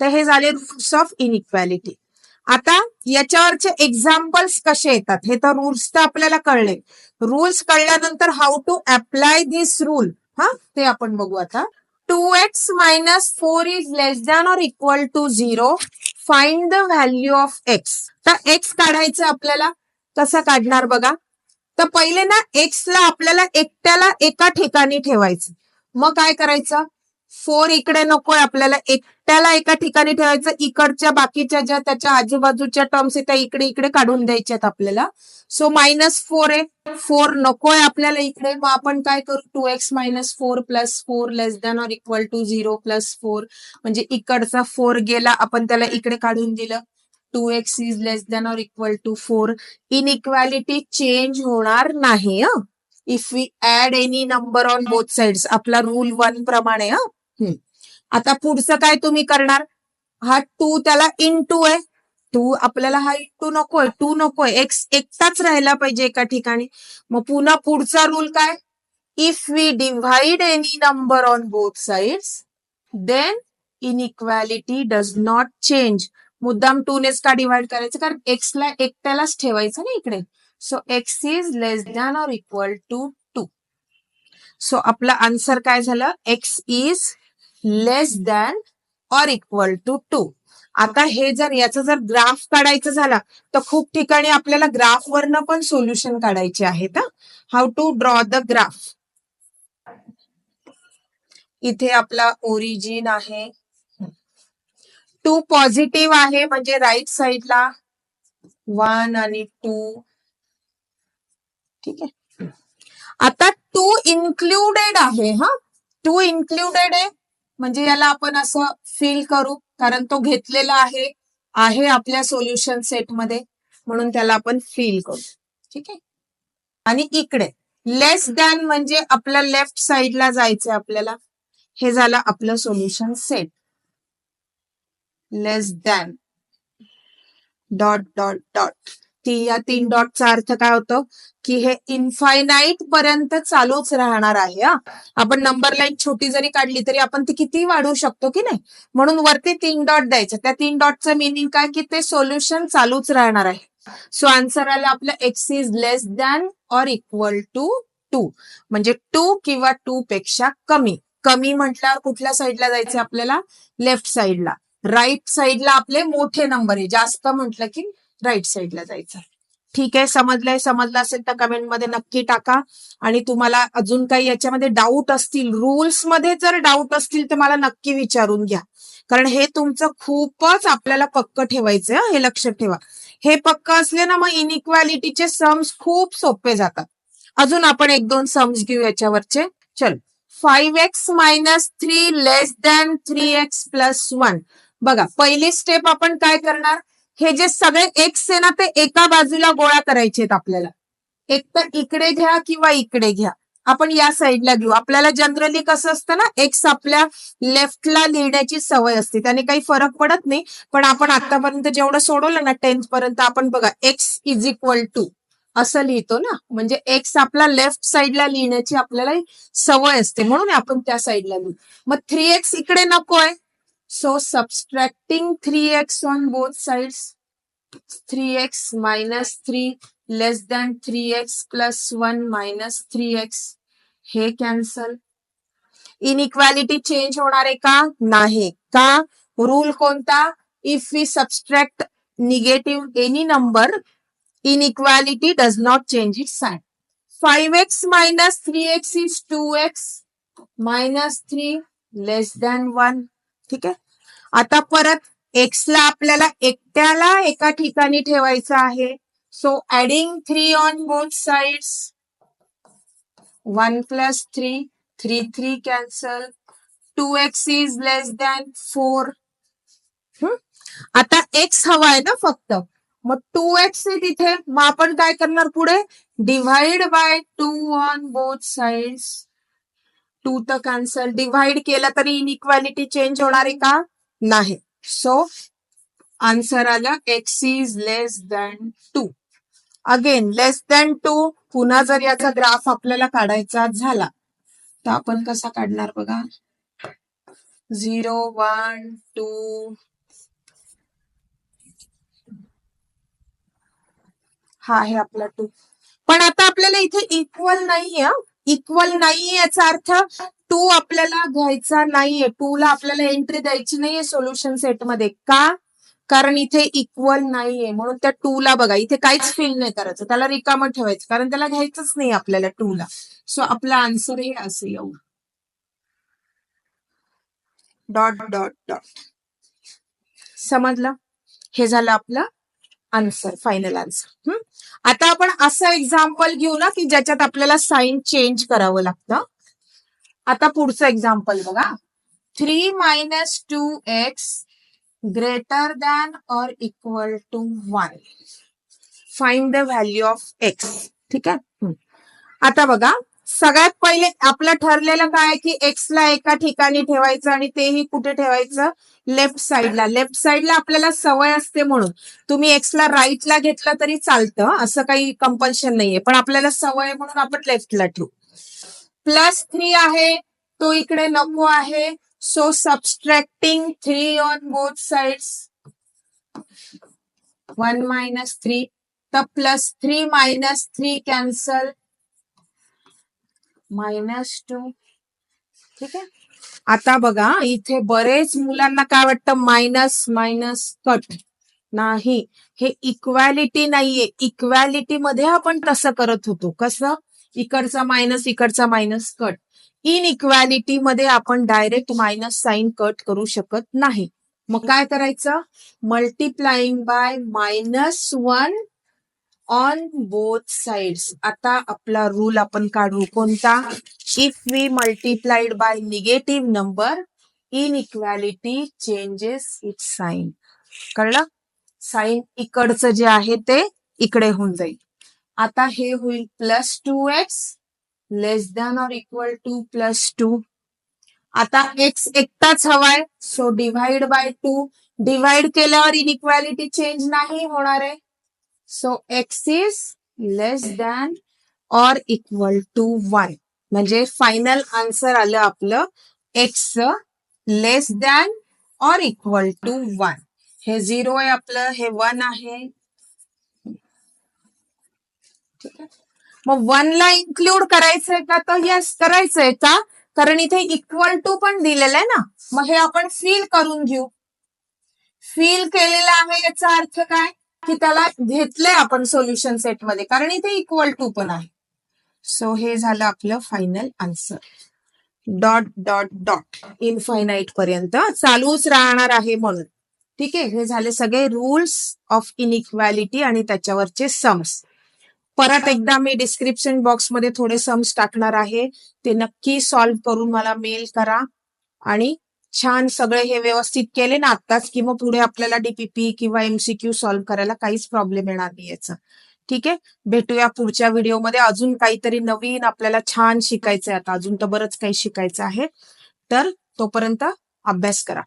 तर हे झाले रूल्स ऑफ इनइक्वॅलिटी आता याच्यावरचे एक्झाम्पल्स कसे येतात? हे तर रूल्स तर आपल्याला कळले. रूल्स कळल्यानंतर how to apply this rule हा ते आपण बघू आता. Two x minus four is less than और equal to zero find the value of x तर एक्स काढायचं आपल्याला? कसं काढणार बघा? तर पहिले ना एक्स ला आपल्याला एकट्याला एका ठिकाणी ठेवायचं. मग काय करायचं? फोर इकडे नकोय आपल्याला एकट्याला एका ठिकाणी ठेवायचं इकडच्या बाकीच्या ज्या त्याच्या आजूबाजूच्या टर्म्स आहेत त्या इकडे इकडे काढून द्यायच्यात आपल्याला. सो मायनस फोर आहे. फोर नकोय आपल्याला इकडे. मग आपण काय करू? Two x minus four plus four less than or equal to zero plus four म्हणजे इकडचा फोर गेला आपण त्याला इकडे काढून दिलं. Two x is less than or equal to four inequality change होणार नाही if we add any number on both sides आपला रूल वन प्रमाणे हा. आता पुढचं काय तुम्ही करणार? हा टू त्याला इन टू आहे. टू आपल्याला हा टू नकोय टू नकोय. एक्स एकटाच राहायला पाहिजे एका ठिकाणी. मग पुन्हा पुढचा रूल काय? If we divide any number on both sides then inequality does not change मुद्दाम टू नेच का डिव्हाइड करायचं? कारण एक्स ला एकट्यालाच ठेवायचं ना इकडे. So x is less than or equal to two so आपला आन्सर काय झालं? X is less than or equal to two आता हे जर याचं जर ग्राफ काढायचं झाला तर खूप ठिकाणी आपल्याला ग्राफ वरनं पण सोल्युशन काढायचे आहेत how to draw the graph इथे आपला ओरिजिन आहे. टू पॉझिटिव्ह आहे म्हणजे राईट साइडला वन आणि टू ठीक आहे. आता टू इन्क्लुडेड आहे हा. टू इन्क्लुडेड आहे म्हणजे याला आपण असं फील करू कारण तो घेतलेला आहे आहे आपल्या सोल्युशन सेटमध्ये म्हणून त्याला आपण फील करू. ठीक आहे? आणि इकडे लेस दॅन म्हणजे आपल्या लेफ्ट साइडला जायचंय आपल्याला हे झालं आपलं solution set less than dot dot dot की या तीन डॉटचा अर्थ काय होतो? की हे इन्फायनाईट पर्यंत चालूच राहणार आहे हा. आपण नंबर लाईन छोटी जरी काढली तरी आपण ती किती वाढवू शकतो की नाही? म्हणून वरती तीन डॉट द्यायचं. त्या तीन डॉटचं मिनिंग काय? की ते सोल्युशन चालूच राहणार आहे. सो आन्सर आला आपलं x is less than or equal to two म्हणजे टू किंवा टू पेक्षा कमी. कमी म्हटल्यावर कुठल्या साईडला जायचं आपल्याला? लेफ्ट साईडला राईट साईडला आपले मोठे नंबर आहे. जास्त म्हटलं की राईट साईडला जायचं. ठीक आहे समजलंय समजलं असेल तर कमेंटमध्ये नक्की टाका. आणि तुम्हाला अजून काही याच्यामध्ये डाऊट असतील रुल्समध्ये जर डाऊट असतील तर मला नक्की विचारून घ्या. कारण हे तुमचं खूपच आपल्याला पक्क ठेवायचं आहे हे लक्षात ठेवा. हे पक्क असले ना मग इनइक्वॅलिटीचे सम्स खूप सोपे जातात. अजून आपण एक दोन सम्स घेऊ याच्यावरचे. चल. Five x minus three less than three x plus one बघा पहिली स्टेप आपण काय करणार? हे जे सगळे एक्स आहे ना ते एका बाजूला गोळा करायचे आहेत आपल्याला. एक तर इकडे घ्या किंवा इकडे घ्या. आपण या साईडला घेऊ. आपल्याला जनरली कसं असतं ना एक्स आपल्या लेफ्टला लिहिण्याची सवय असते. त्याने काही फरक पडत नाही. पण आपण आतापर्यंत जेवढं सोडवलं ना टेन्थ पर्यंत आपण बघा एक्स इज इक्वल टू असं लिहितो ना. म्हणजे एक्स आपला लेफ्ट साईडला लिहिण्याची आपल्याला सवय असते. म्हणून आपण त्या साईडला लिहू. मग थ्री एक्स इकडे नकोय so subtracting three x on both sides three x minus three less than three x plus one minus three x हे कॅन्सल इनइक्वॅलिटी चेंज होणार आहे का? नाही. का? रूल कोणता if we subtract negative any number inequality does not change it sign five x minus three x is two x minus three less than one ठीक आहे? आता परत एक्स ला आपल्याला एकट्याला एका ठिकाणी ठेवायचं आहे. So adding three on both sides one plus three three three cancel two x is less than four आता एक्स हवा आहे ना फक्त. मग टू एक्स आहे तिथे. मग आपण काय करणार पुढे? Divide by two on both sides two तर कॅन्सल डिव्हाइड केलं तरी इनइक्वॅलिटी चेंज होणार आहे का? नाही. सो आन्सर आलं x is less than two again less than two पुन्हा जर याचा ग्राफ आपल्याला काढायचा झाला तर आपण कसा काढणार बघा? झिरो वन टू हा आहे आपला टू पण आता आपल्याला इथे इक्वल नाहीये इक्वल नाहीये याचा अर्थ टू आपल्याला घ्यायचा नाहीये. टू ला आपल्याला एंट्री द्यायची नाहीये सोल्युशन सेटमध्ये. का? कारण इथे इक्वल नाहीये. म्हणून त्या टू ला बघा. इथे काहीच फिल नाही करायचं. त्याला रिकामं ठेवायचं. कारण त्याला घ्यायचंच नाही आपल्याला टू ला. सो आपला आन्सर हे असं येऊ. डॉट डॉट डॉट समजलं? हे झालं आपलं आन्सर फायनल आन्सर आता आपण असं एक्झाम्पल घेऊ ना की ज्याच्यात आपल्याला साईन चेंज करावं लागतं. आता पुढचं एक्झाम्पल बघा. Three minus two x greater than or equal to one find the value of x ठीक आहे? आता बघा. सगळ्यात पहिले आपलं ठरलेलं काय की एक्स ला एका ठिकाणी ठेवायचं आणि तेही कुठे ठेवायचं? लेफ्ट साईडला लेफ्ट साईडला आपल्याला सवय असते म्हणून. तुम्ही एक्सला राईटला घेतलं तरी चालतं. असं काही कंपल्शन नाहीये. पण आपल्याला सवय म्हणून आपण लेफ्टला ठेवू. प्लस थ्री आहे. तो इकडे नको आहे. So subtracting three on both sides one minus three तर plus three minus three cancel minus two ठीक आहे? आता बघा इथे बरेच मुलांना काय वाटतं? मायनस मायनस कट नाही. हे इक्वॅलिटी नाहीये. इक्वॅलिटी मध्ये आपण तसं करत होतो. कसं? इकडचा मायनस इकडचा मायनस कट इन इक्वॅलिटी मध्ये आपण डायरेक्ट मायनस साइन कट करू शकत नाही. मग काय करायचं? Multiplying by minus one on both sides आता आपला रूल आपण काढू. कोणता? If we multiplied by negative number inequality changes it sign कळलं? साईन इकडचं जे आहे ते इकडे होऊन जाईल. आता हे होईल plus two x less than or equal to plus two आता एक्स एकटाच हवाय so divide by two divide केल्यावर इनइक्वॅलिटी चेंज नाही होणार आहे. So x is less than or equal to one म्हणजे फायनल आन्सर आलं आपलं x less than or equal to one हे झिरो आहे आपलं हे वन आहे. ठीक आहे? मग वनला इन्क्लूड करायचंय का? तर यस करायचंय का? कारण इथे इक्वल टू पण दिलेलं आहे ना? मग हे आपण फील करून घेऊ. फील केलेलं आहे याचा अर्थ काय? की त्याला घेतलंय आपण सोल्युशन सेटमध्ये कारण इथे इक्वल टू पण आहे. सो हे झालं आपलं final answer dot dot dot infinite पर्यंत. चालूच राहणार आहे म्हणून. ठीक आहे? हे झाले सगळे रूल्स ऑफ इनइक्वॅलिटी आणि त्याच्यावरचे सम्स परत एकदा मी डिस्क्रिप्शन बॉक्समध्ये थोडे सम्स टाकणार आहे. ते नक्की सॉल्व्ह करून मला मेल करा. आणि छान सगळे हे व्यवस्थित केले ना आत्ताच किंवा मग पुढे आपल्याला डीपीपी किंवा एमसीक्यू सॉल्व्ह करायला काहीच प्रॉब्लेम येणार नाही याचा. ठीक आहे? भेटूया पुढच्या व्हिडिओमध्ये अजून काहीतरी नवीन आपल्याला छान शिकायचंय आता. अजून तर बरंच काही शिकायचं आहे. तर तोपर्यंत अभ्यास करा.